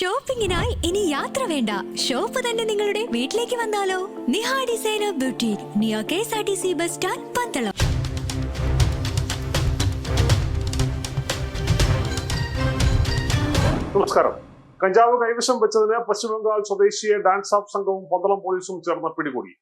ഷോപ്പിംഗിനായി ഇനി യാത്ര വേണ്ട. ഷോപ്പ് തന്നെ നിങ്ങളുടെ വീട്ടിലേക്ക് വന്നാലോ? Niha designer beauty near K S R T C bus stand Pandalam. നമസ്കാരം. കഞ്ചാവ് കൈവശം വെച്ചതിന് പശ്ചിമബംഗാൾ സ്വദേശിയെ ഡാൻസ് ആഫ് സംഘവും പന്തളം പോലീസും ചേർന്ന് പിടികൂടി.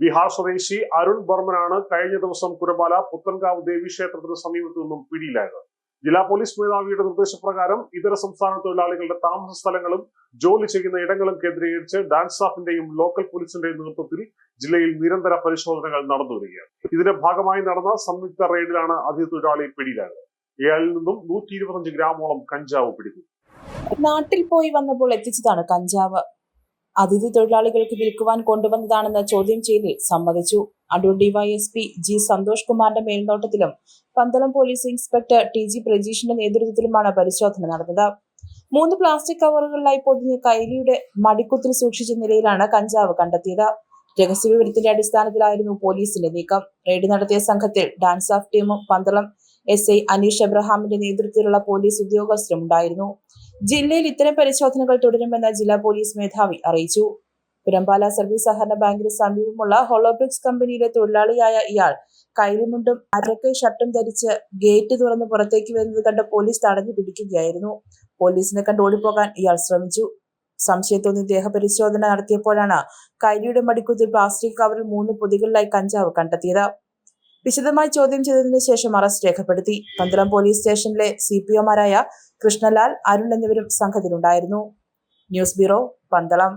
ബീഹാർ സ്വദേശി അരുൺ ബർമനാണ് കഴിഞ്ഞ ദിവസം കുരബാല പുത്തൻകാവ് ദേവീക്ഷേത്രത്തിന് സമീപത്തു നിന്നും പിടിയിലായത്. ജില്ലാ പോലീസ് മേധാവിയുടെ നിർദ്ദേശപ്രകാരം ഇതര സംസ്ഥാന തൊഴിലാളികളുടെ താമസ സ്ഥലങ്ങളും ജോലി ചെയ്യുന്ന ഇടങ്ങളും കേന്ദ്രീകരിച്ച് ഡാൻസ് സ്റ്റാഫിന്റെയും ലോക്കൽ പോലീസിന്റെയും നേതൃത്വത്തിൽ ജില്ലയിൽ നിരന്തര പരിശോധനകൾ നടന്നു വരികയാണ് ഇതിന്റെ ഭാഗമായി നടന്ന സംയുക്ത റെയ്ഡിലാണ് അതിഥിതൊഴിലാളി പിടിയിലായത്. ഇയാളിൽ നിന്നും നൂറ്റി ഇരുപത്തഞ്ച് ഗ്രാമോളം കഞ്ചാവ് പിടികൂടി. നാട്ടിൽ പോയി വന്നപ്പോൾ എത്തിച്ചതാണ് കഞ്ചാവ്. അതിഥി തൊഴിലാളികൾക്ക് വിൽക്കുവാൻ കൊണ്ടുവന്നതാണെന്ന് ചോദ്യം ചെയ്തിൽ സമ്മതിച്ചു. അടൂർ ഡിവൈഎസ്പി ജി സന്തോഷ് കുമാറിന്റെ മേൽനോട്ടത്തിലും Pandalam police inspector T G പ്രജീഷിന്റെ നേതൃത്വത്തിലുമാണ് പരിശോധന നടന്നത്. മൂന്ന് പ്ലാസ്റ്റിക് കവറുകളിലായി പൊതിഞ്ഞ് കൈലിയുടെ മടിക്കുത്തിൽ സൂക്ഷിച്ച നിലയിലാണ് കഞ്ചാവ് കണ്ടെത്തിയത്. രഹസ്യ രഹസ്യവിവരത്തിന്റെ അടിസ്ഥാനത്തിലായിരുന്നു പോലീസിന്റെ നീക്കം. റെയ്ഡ് നടത്തിയ സംഘത്തിൽ ഡാൻസ് ഓഫ് ടീമും പന്തളം എസ് ഐ അനീഷ് എബ്രഹാമിന്റെ നേതൃത്വത്തിലുള്ള പോലീസ് ഉദ്യോഗസ്ഥരും ഉണ്ടായിരുന്നു. ജില്ലയിൽ ഇത്തരം പരിശോധനകൾ തുടരുമെന്ന് ജില്ലാ പോലീസ് മേധാവി അറിയിച്ചു. പുരമ്പാല സർവീസ് സഹകരണ ബാങ്കിന് സമീപമുള്ള ഹോളോബ്രിക്സ് കമ്പനിയിലെ തൊഴിലാളിയായ ഇയാൾ കൈലിമുണ്ടും അരക്കൈ ഷർട്ടും ധരിച്ച് ഗേറ്റ് തുറന്ന് പുറത്തേക്ക് വരുന്നത് കണ്ട് പോലീസ് തടഞ്ഞു പിടിക്കുകയായിരുന്നു. പോലീസിനെ കണ്ട് ഓടിപ്പോകാൻ ഇയാൾ ശ്രമിച്ചു. സംശയത്തോന്നി ദേഹപരിശോധന നടത്തിയപ്പോഴാണ് കൈലിയുടെ മടിക്കുത്തിൽ പ്ലാസ്റ്റിക് കവറിൽ മൂന്ന് പൊതികളിലായി കഞ്ചാവ് കണ്ടെത്തിയത്. വിശദമായി ചോദ്യം ചെയ്തതിനു ശേഷം അറസ്റ്റ് രേഖപ്പെടുത്തി. പന്തളം പോലീസ് സ്റ്റേഷനിലെ സി പി ഒമാരായ കൃഷ്ണലാൽ അരുൺ എന്നിവരും സംഘത്തിലുണ്ടായിരുന്നു. News bureau Pandalam.